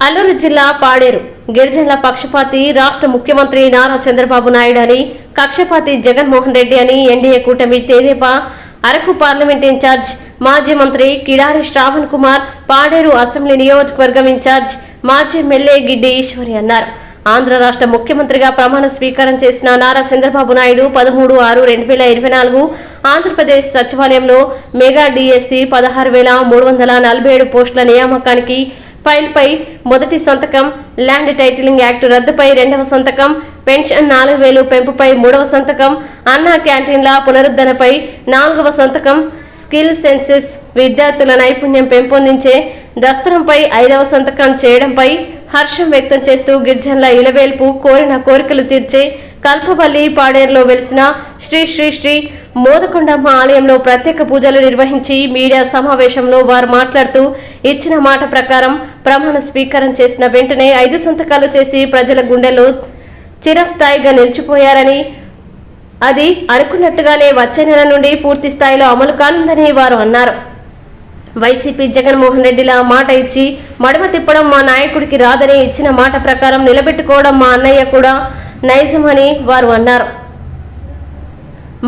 అల్లూరు జిల్లా పాడేరు. గిరిజనుల పక్షపాతి రాష్ట్ర ముఖ్యమంత్రి నారా చంద్రబాబు నాయుడు అని కక్షపాతి జగన్మోహన్ రెడ్డి అని ఎన్డీఏ కూటమి తేదేపా అరకు పార్లమెంట్ ఇన్ఛార్జ్ మాజీ మంత్రి కిడారి శ్రావణ్ కుమార్ పాడేరు అసెంబ్లీ నియోజకవర్గం ఇన్ఛార్జ్ మాజీ ఎమ్మెల్యే గిడ్డి ఈశ్వరి అన్నారు. ఆంధ్ర రాష్ట్ర ముఖ్యమంత్రిగా ప్రమాణ స్వీకారం చేసిన నారా చంద్రబాబు నాయుడు పదమూడు ఆరు రెండు వేల ఇరవై నాలుగు ఆంధ్రప్రదేశ్ సచివాలయంలో మెగా డిఎస్సి పదహారు వేల మూడు వందల నలభై ఏడు పోస్టుల నియామకానికి ఫైల్పై మొదటి సంతకం ల్యాండ్ టైటిలింగ్ యాక్ట్ రద్దుపై రెండవ సంతకం పెన్షన్ నాలుగు వేలు పెంపుపై మూడవ సంతకం అన్నా క్యాంటీన్ల పునరుద్ధరణపై నాలుగవ సంతకం స్కిల్ సెన్సెస్ విద్యార్థుల నైపుణ్యం పెంపొందించే దస్త్రంపై ఐదవ సంతకం చేయడంపై హర్షం వ్యక్తం చేస్తూ గిరిజనుల ఇలవేల్పు కోరిన కోరికలు తీర్చే కల్పవల్లి పాడేరులో వెలిసిన శ్రీ శ్రీ శ్రీ మోదకొండమ్మ ఆలయంలో ప్రత్యేక పూజలు నిర్వహించి మీడియా సమావేశంలో వారు మాట్లాడుతూ ఇచ్చిన మాట ప్రకారం ప్రమాణ స్వీకారం చేసిన వెంటనే ఐదు సంతకాలు చేసి ప్రజల గుండెల్లో చిరస్థాయిగా నిలిచిపోయారని అది అనుకున్నట్టుగానే వచ్చే నెల నుండి పూర్తి స్థాయిలో అమలు కానుందని వారు అన్నారు. వైసీపీ జగన్మోహన్ రెడ్డిలా మాట ఇచ్చి మడమ తిప్పడం మా నాయకుడికి రాదని ఇచ్చిన మాట ప్రకారం నిలబెట్టుకోవడం మా అన్నయ్య కూడా నైజమని వారు అన్నారు.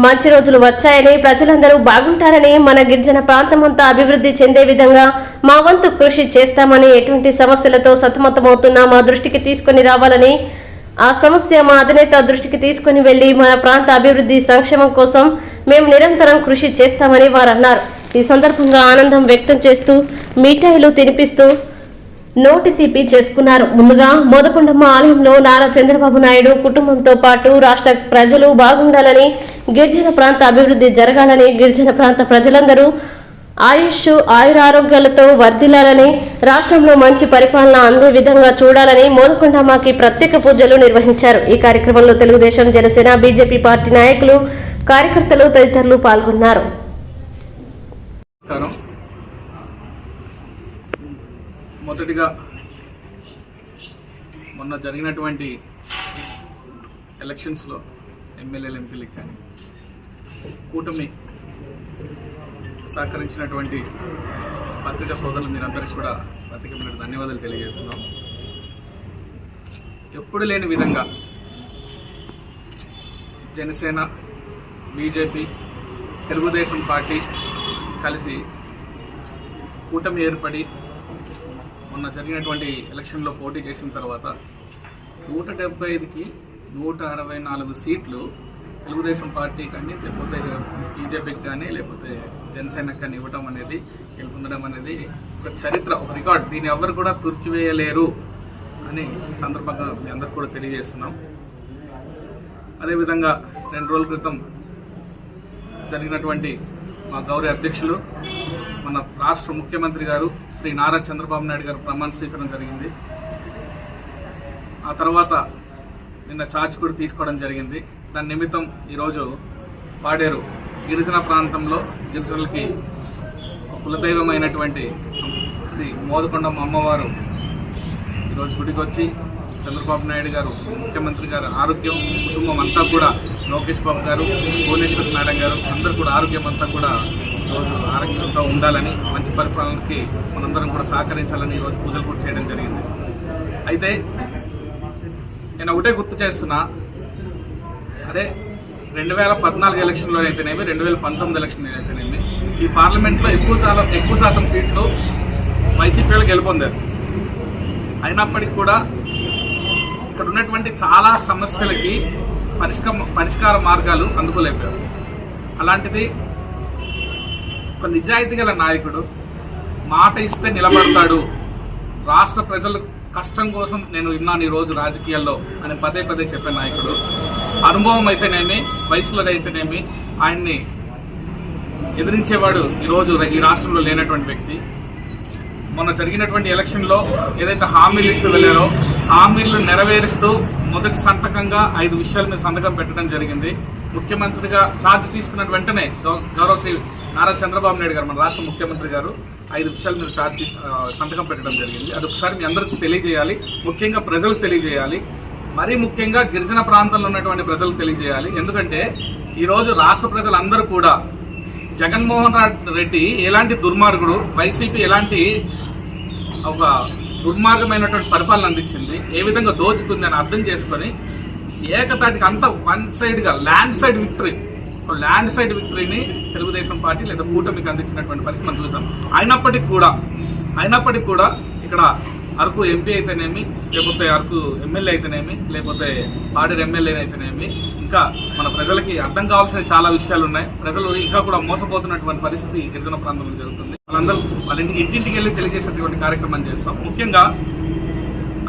మంచి రోజులు వచ్చాయని ప్రజలందరూ బాగుంటారని మన గిరిజన ప్రాంతమంతా అభివృద్ధి చెందే విధంగా మా వంతు కృషి చేస్తామని ఎటువంటి సమస్యలతో సతమతమవుతున్నా మా దృష్టికి తీసుకొని రావాలని ఆ సమస్య మా అధినేత దృష్టికి తీసుకొని వెళ్ళి మన ప్రాంత అభివృద్ధి సంక్షేమం కోసం మేము నిరంతరం కృషి చేస్తామని వారు అన్నారు. ఈ సందర్భంగా ఆనందం వ్యక్తం చేస్తూ మిఠాయిలు తినిపిస్తూ నోటి తీపి చేసుకున్నారు. ముందుగా మోదకొండమ్మ ఆలయంలో నారా చంద్రబాబు నాయుడు కుటుంబంతో పాటు రాష్ట్ర ప్రజలు బాగుండాలని గిరిజన ప్రాంత అభివృద్ధి జరగాలని గిరిజన ప్రాంత ప్రజలందరూ ఆయుష్ ఆయురారోగ్యాలతో వర్ధిల్లాలని రాష్ట్రంలో మంచి పరిపాలన అందే విధంగా చూడాలని మోదకొండమ్మకి ప్రత్యేక పూజలు నిర్వహించారు. ఈ కార్యక్రమంలో తెలుగుదేశం జనసేన బీజేపీ పార్టీ నాయకులు కార్యకర్తలు తదితరులు పాల్గొన్నారు. మొదటిగా మొన్న జరిగినటువంటి ఎలక్షన్స్లో ఎమ్మెల్యేలు ఎంపీలకు కానీ కూటమి సహకరించినటువంటి పత్రికా సోదరులు మీరందరికీ కూడా ప్రత్యేకమైన ధన్యవాదాలు తెలియజేస్తున్నాం. ఎప్పుడు లేని విధంగా జనసేన బీజేపీ తెలుగుదేశం పార్టీ కలిసి కూటమి ఏర్పడి మొన్న జరిగినటువంటి ఎలక్షన్లో పోటీ చేసిన తర్వాత నూట డెబ్బై ఐదుకి నూట అరవై నాలుగు సీట్లు తెలుగుదేశం పార్టీ కానీ లేకపోతే బీజేపీకి కానీ లేకపోతే జనసేనకు కానీ ఇవ్వటం అనేది గెలుపొందడం అనేది ఒక చరిత్ర ఒక రికార్డ్. దీన్ని ఎవరు కూడా తుర్చివేయలేరు అని సందర్భంగా మీ అందరికి కూడా తెలియజేస్తున్నాం. అదేవిధంగా రెండు రోజుల క్రితం జరిగినటువంటి మా గౌరవ అధ్యక్షులు మన రాష్ట్ర ముఖ్యమంత్రి గారు శ్రీ నారా చంద్రబాబు నాయుడు గారు ప్రమాణ స్వీకారం జరిగింది. ఆ తర్వాత నిన్న ఛార్జ్ కూడా తీసుకోవడం జరిగింది. దాని నిమిత్తం ఈరోజు పాడేరు గిరిజన ప్రాంతంలో గిరిజనులకి కులదైవమైనటువంటి శ్రీ మోదకొండమ్మ అమ్మవారు ఈరోజు గుడికి వచ్చి చంద్రబాబు నాయుడు గారు ముఖ్యమంత్రి గారు ఆరోగ్యం కుటుంబం అంతా కూడా లోకేష్ బాబు గారు భువనేశ్వర్ నారాయణ గారు అందరూ కూడా ఆరోగ్యం అంతా కూడా ఈరోజు ఆరోగ్యంగా ఉండాలని మంచి పరిపాలనకి మనందరం కూడా సహకరించాలని ఈరోజు పూజలు కూడా చేయడం జరిగింది. అయితే నేను ఒకటే గుర్తు చేస్తున్నా. అదే రెండు వేల పద్నాలుగు ఎలక్షన్లో అయితేనేమి రెండు వేల పంతొమ్మిది ఎలక్షన్ అయితేనేమి ఈ పార్లమెంట్లో ఎక్కువ శాతం ఎక్కువ శాతం సీట్లు వైసీపీ గెలుపొందారు. అయినప్పటికీ కూడా ఇక్కడ ఉన్నటువంటి చాలా సమస్యలకి పరిష్క పరిష్కార మార్గాలు అందుకోలేకపోయారు. అలాంటిది ఒక నిజాయితీ గల నాయకుడు మాట ఇస్తే నిలబడతాడు. రాష్ట్ర ప్రజల కష్టం కోసం నేను విన్నాను ఈ రోజు రాజకీయాల్లో అని పదే పదే చెప్పే నాయకుడు. అనుభవం అయితేనేమి వయసులోదైతేనేమి ఆయన్ని ఎదిరించేవాడు ఈరోజు ఈ రాష్ట్రంలో లేనటువంటి వ్యక్తి. మొన్న జరిగినటువంటి ఎలక్షన్లో ఏదైతే హామీలు ఇస్తూ వెళ్ళారో హామీలు నెరవేరుస్తూ మొదటి సంతకంగా ఐదు విషయాల మీద సంతకం పెట్టడం జరిగింది. ముఖ్యమంత్రిగా ఛార్జ్ తీసుకున్న వెంటనే గౌరవ శ్రీ నారా చంద్రబాబు నాయుడు గారు మన రాష్ట్ర ముఖ్యమంత్రి గారు ఐదు విషయాలు మీరు ఛార్జ్ సంతకం పెట్టడం జరిగింది. అది ఒకసారి మీ అందరికీ తెలియజేయాలి. ముఖ్యంగా ప్రజలకు తెలియజేయాలి. మరీ ముఖ్యంగా గిరిజన ప్రాంతంలో ఉన్నటువంటి ప్రజలకు తెలియజేయాలి. ఎందుకంటే ఈరోజు రాష్ట్ర ప్రజలందరూ కూడా జగన్మోహన్ రెడ్డి ఎలాంటి దుర్మార్గుడు వైసీపీ ఎలాంటి ఒక దుర్మార్గమైనటువంటి పరిపాలన అందించింది ఏ విధంగా దోచుకుంది అని అర్థం చేసుకొని ఏకతాటికి అంత వన్ సైడ్గా land side victory land side విక్టరీని తెలుగుదేశం పార్టీ లేదా కూటమికి అందించినటువంటి పరిస్థితి మనం చూసాం. అయినప్పటికీ కూడా అయినప్పటికీ కూడా ఇక్కడ అరకు ఎంపీ అయితేనేమి లేకపోతే అరకు ఎమ్మెల్యే అయితేనేమి లేకపోతే పాడేరు ఎమ్మెల్యే అయితేనేమి ఇంకా మన ప్రజలకి అర్థం కావాల్సిన చాలా విషయాలు ఉన్నాయి. ప్రజలు ఇంకా కూడా మోసపోతున్నటువంటి పరిస్థితి గిరిజన ప్రాంతంలో జరుగుతుంది. వాళ్ళందరూ వాళ్ళ ఇంటికి ఇంటింటికి వెళ్ళి తెలియజేసేటువంటి కార్యక్రమం చేస్తాం. ముఖ్యంగా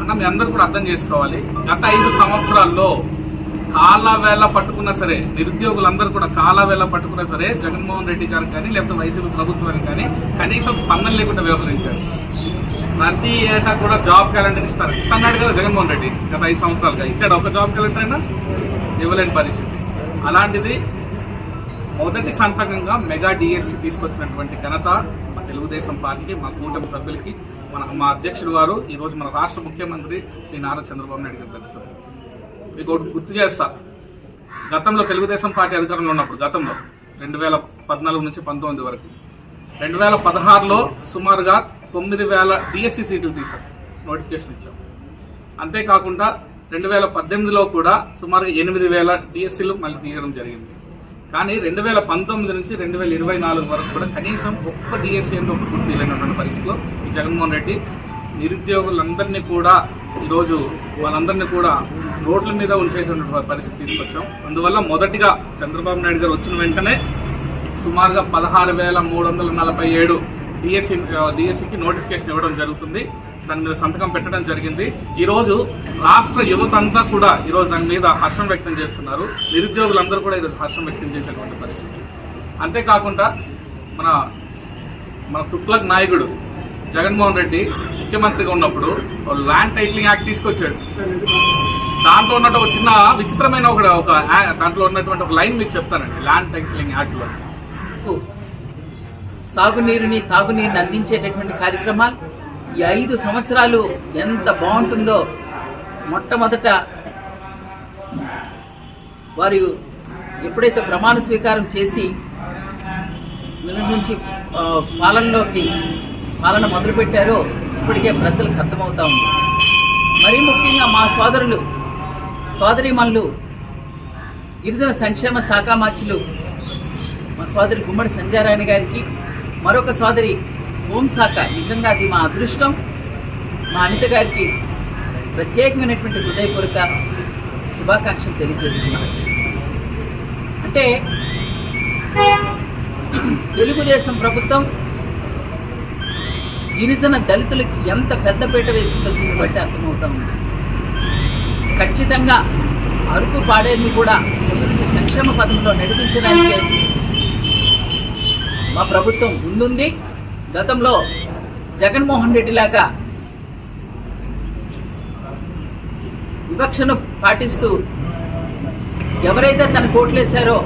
అన్న మీ అందరూ కూడా అర్థం చేసుకోవాలి. గత ఐదు సంవత్సరాల్లో కాలవేళ పట్టుకున్నా సరే నిరుద్యోగులందరూ కూడా కాలవేళ పట్టుకున్నా సరే జగన్మోహన్ రెడ్డి గారు కానీ లేకపోతే వైసీపీ ప్రభుత్వానికి కానీ కనీసం స్పందన లేకుండా వ్యవహరించారు. ప్రతి ఏటా కూడా జాబ్ క్యాలెండర్ ఇస్తారు. ఇస్తున్నాడు కదా జగన్మోహన్ రెడ్డి గత ఐదు సంవత్సరాలుగా. ఇచ్చాడు ఒక జాబ్ క్యాలెండర్ అయినా? ఇవ్వలేని పరిస్థితి. అలాంటిది మొదటి సంతకంగా మెగా డిఎస్సి తీసుకొచ్చినటువంటి ఘనత మా తెలుగుదేశం పార్టీకి మా కూటమి సభ్యులకి మన మా అధ్యక్షుడు వారు ఈరోజు మన రాష్ట్ర ముఖ్యమంత్రి శ్రీ నారా చంద్రబాబు నాయుడు గారు మీకు ఒకటి గుర్తు చేస్తా. గతంలో తెలుగుదేశం పార్టీ అధికారంలో ఉన్నప్పుడు గతంలో రెండు వేల పద్నాలుగు నుంచి పంతొమ్మిది వరకు. రెండు వేల పదహారులో సుమారుగా తొమ్మిది వేల డిఎస్సి సీట్లు తీశాం నోటిఫికేషన్ ఇచ్చాం అంతేకాకుండా రెండు వేల పద్దెనిమిదిలో కూడా సుమారుగా ఎనిమిది వేల డిఎస్సీలు మళ్ళీ తీయడం జరిగింది. కానీ రెండు వేల పంతొమ్మిది నుంచి రెండు వేల ఇరవై నాలుగు వరకు కూడా కనీసం ఒక్క డిఎస్సీ ఒక గుర్తు లేనటువంటి పరిస్థితిలో ఈ జగన్మోహన్ రెడ్డి నిరుద్యోగులందరినీ కూడా ఈరోజు వాళ్ళందరినీ కూడా రోడ్ల మీద ఉంచేటువంటి పరిస్థితి తీసుకొచ్చాం. అందువల్ల మొదటిగా చంద్రబాబు నాయుడు గారు వచ్చిన వెంటనే సుమారుగా పదహారు వేల మూడు వందల నలభై ఏడు డిఎస్సి డిఎస్సికి నోటిఫికేషన్ ఇవ్వడం జరుగుతుంది. దాని మీద సంతకం పెట్టడం జరిగింది. ఈరోజు రాష్ట్ర యువత అంతా కూడా ఈరోజు దాని మీద హర్షం వ్యక్తం చేస్తున్నారు. నిరుద్యోగులందరూ కూడా ఈరోజు హర్షం వ్యక్తం చేసేటువంటి పరిస్థితి. అంతేకాకుండా మన మన తుక్లక్ నాయకుడు జగన్మోహన్ రెడ్డి ముఖ్యమంత్రిగా ఉన్నప్పుడు ల్యాండ్ టైటిలింగ్ యాక్ట్ తీసుకొచ్చాడు. దాంట్లో ఉన్నట్టు ఒక చిన్న విచిత్రమైన ఒక ఒక దాంట్లో ఉన్నటువంటి ఒక లైన్ మీకు చెప్తానండి ల్యాండ్ టైటిలింగ్ యాక్ట్లో సాగునీరుని తాగునీరుని అందించేటటువంటి కార్యక్రమాలు ఈ ఐదు సంవత్సరాలు ఎంత బాగుంటుందో మొట్టమొదట వారు ఎప్పుడైతే ప్రమాణ స్వీకారం చేసి నుంచి పాలనలోకి పాలన మొదలుపెట్టారో ఇప్పటికే ప్రజలకు అర్థమవుతా ఉంది. మరీ ముఖ్యంగా మా సోదరులు సోదరిమణులు గిరిజన సంక్షేమ శాఖ మార్చులు మా సోదరి గుమ్మడి సంజారాయణ గారికి మరొక సోదరి హోంశాఖ నిజంగా అది మా అదృష్టం. మా అనిత గారికి ప్రత్యేకమైనటువంటి హృదయపూర్వక శుభాకాంక్షలు తెలియజేస్తున్నాను. అంటే తెలుగుదేశం ప్రభుత్వం గిరిజన దళితులకి ఎంత పెద్దపీట వేసిందో దీన్ని బట్టి అర్థమవుతా ఉంది ఖచ్చితంగా అరుకు పాడేది కూడా అభివృద్ధి సంక్షేమ పథంలో నడిపించడానికి మా ప్రభుత్వం ముందుంది. గతంలో జగన్మోహన్ రెడ్డి లాగా వివక్షను పాటిస్తూ ఎవరైతే తన కోట్లేశారో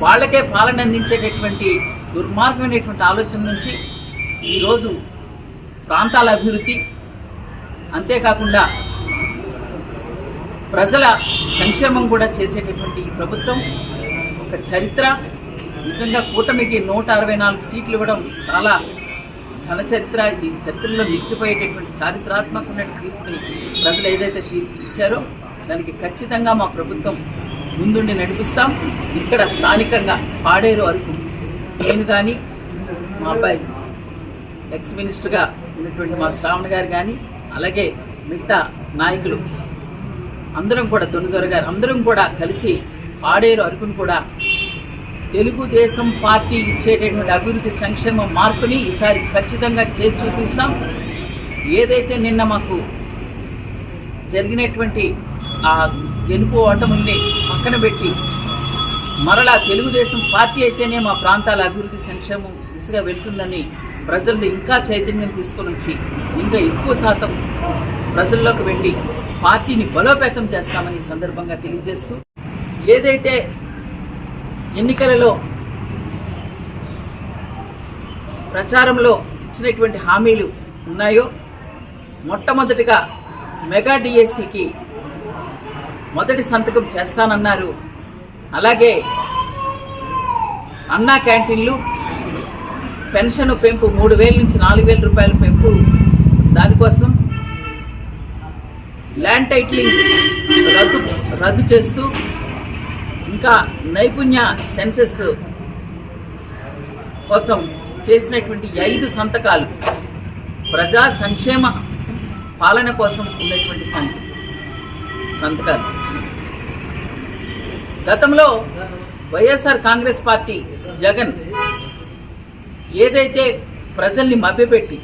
వాళ్ళకే పాలన అందించేటటువంటి దుర్మార్గమైనటువంటి ఆలోచన నుంచి ఈరోజు ప్రాంతాల అభివృద్ధి అంతేకాకుండా ప్రజల సంక్షేమం కూడా చేసేటటువంటి ఈ ప్రభుత్వం ఒక చరిత్ర. నిజంగా కూటమికి నూట అరవై నాలుగు సీట్లు ఇవ్వడం చాలా ఘన చరిత్ర. ఇది చరిత్రలో నిలిచిపోయేటటువంటి చారిత్రాత్మకమైన తీర్పుని ప్రజలు ఏదైతే తీర్పు ఇచ్చారో దానికి ఖచ్చితంగా మా ప్రభుత్వం ముందుండి నడిపిస్తాం. ఇక్కడ స్థానికంగా పాడేరు అరకు నేను కానీ మా అబ్బాయి ఎక్స్ మినిస్టర్గా ఉన్నటువంటి మా శ్రావణ్ గారు కానీ అలాగే మిగతా నాయకులు అందరం కూడా తొమ్మిదొర గారు అందరం కూడా కలిసి పాడేరు అరుకును కూడా తెలుగుదేశం పార్టీ ఇచ్చేటటువంటి అభివృద్ధి సంక్షేమ మార్పుని ఈసారి ఖచ్చితంగా చేసి చూపిస్తాం. ఏదైతే నిన్న మాకు జరిగినటువంటి ఆ గెలుపు ఓటముల్ని పక్కన పెట్టి మరలా తెలుగుదేశం పార్టీ అయితేనే మా ప్రాంతాల అభివృద్ధి సంక్షేమం దిశగా వెళ్తుందని ప్రజల్ని ఇంకా చైతన్యం తీసుకొని వచ్చి ఇంకా ఎక్కువ శాతం ప్రజల్లోకి వెళ్ళి పార్టీని బలోపేతం చేస్తామని సందర్భంగా తెలియజేస్తూ ఏదైతే ఎన్నికలలో ప్రచారంలో ఇచ్చినటువంటి హామీలు ఉన్నాయో మొట్టమొదటిగా మెగా డిఎస్సికి మొదటి సంతకం చేస్తానన్నారు. అలాగే అన్నా క్యాంటీన్లు పెన్షన్ పెంపు మూడు వేల నుంచి నాలుగు వేల రూపాయల పెంపు. దానికోసం ల్యాండ్ టైట్లింగ్ రద్దు రద్దు చేస్తూ ఇంకా నైపుణ్య సెన్సెస్ కోసం చేసినటువంటి ఐదు సంతకాలు. ప్రజా సంక్షేమ పాలన కోసం ఉన్నటువంటి సంతకాలు. గతంలో వైఎస్ఆర్ కాంగ్రెస్ పార్టీ జగన్ ఏదైతే ప్రజల్ని మభ్యపెట్టి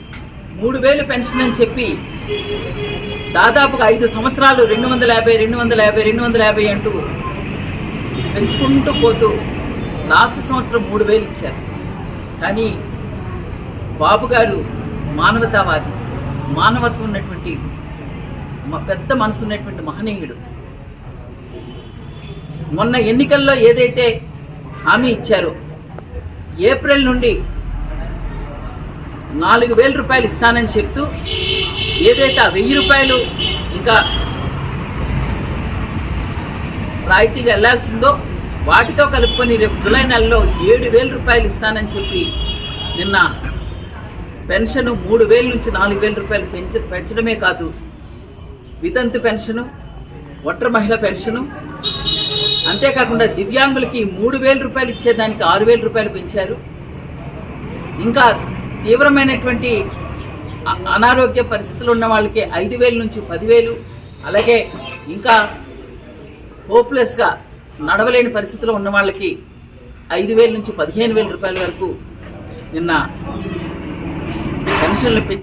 మూడు వేలు పెన్షన్ అని చెప్పి దాదాపుగా ఐదు సంవత్సరాలు రెండు వందల యాభై రెండు వందల యాభై రెండు వందల యాభై అంటూ పెంచుకుంటూ పోతూ లాస్ట్ సంవత్సరం మూడు వేలు ఇచ్చారు. కానీ బాబు గారు మానవతావాది మానవత్వం ఉన్నటువంటి పెద్ద మనసు ఉన్నటువంటి మహనీయుడు. మొన్న ఎన్నికల్లో ఏదైతే హామీ ఇచ్చారో ఏప్రిల్ నుండి నాలుగు వేల రూపాయలు ఇస్తానని చెప్తూ ఏదైతే ఆ వెయ్యి రూపాయలు ఇంకా రాయితీగా వెళ్ళాల్సిందో వాటితో కలుపుకొని రేపు జూలై నెలలో ఏడు వేల రూపాయలు ఇస్తానని చెప్పి నిన్న పెన్షన్ మూడు వేల నుంచి నాలుగు వేల రూపాయలు పెంచ పెంచడమే కాదు వితంతు పెన్షను ఒంటరి మహిళ పెన్షను అంతేకాకుండా దివ్యాంగులకి మూడు వేల రూపాయలు ఇచ్చేదానికి ఆరు వేల రూపాయలు పెంచారు. ఇంకా తీవ్రమైనటువంటి అనారోగ్య పరిస్థితులు ఉన్న వాళ్ళకి ఐదు వేల నుంచి పదివేలు అలాగే ఇంకా హోప్లెస్గా నడవలేని పరిస్థితిలో ఉన్న వాళ్ళకి ఐదు వేల నుంచి పదిహేను వేల రూపాయల వరకు నిన్న పెన్షన్లు పెంచి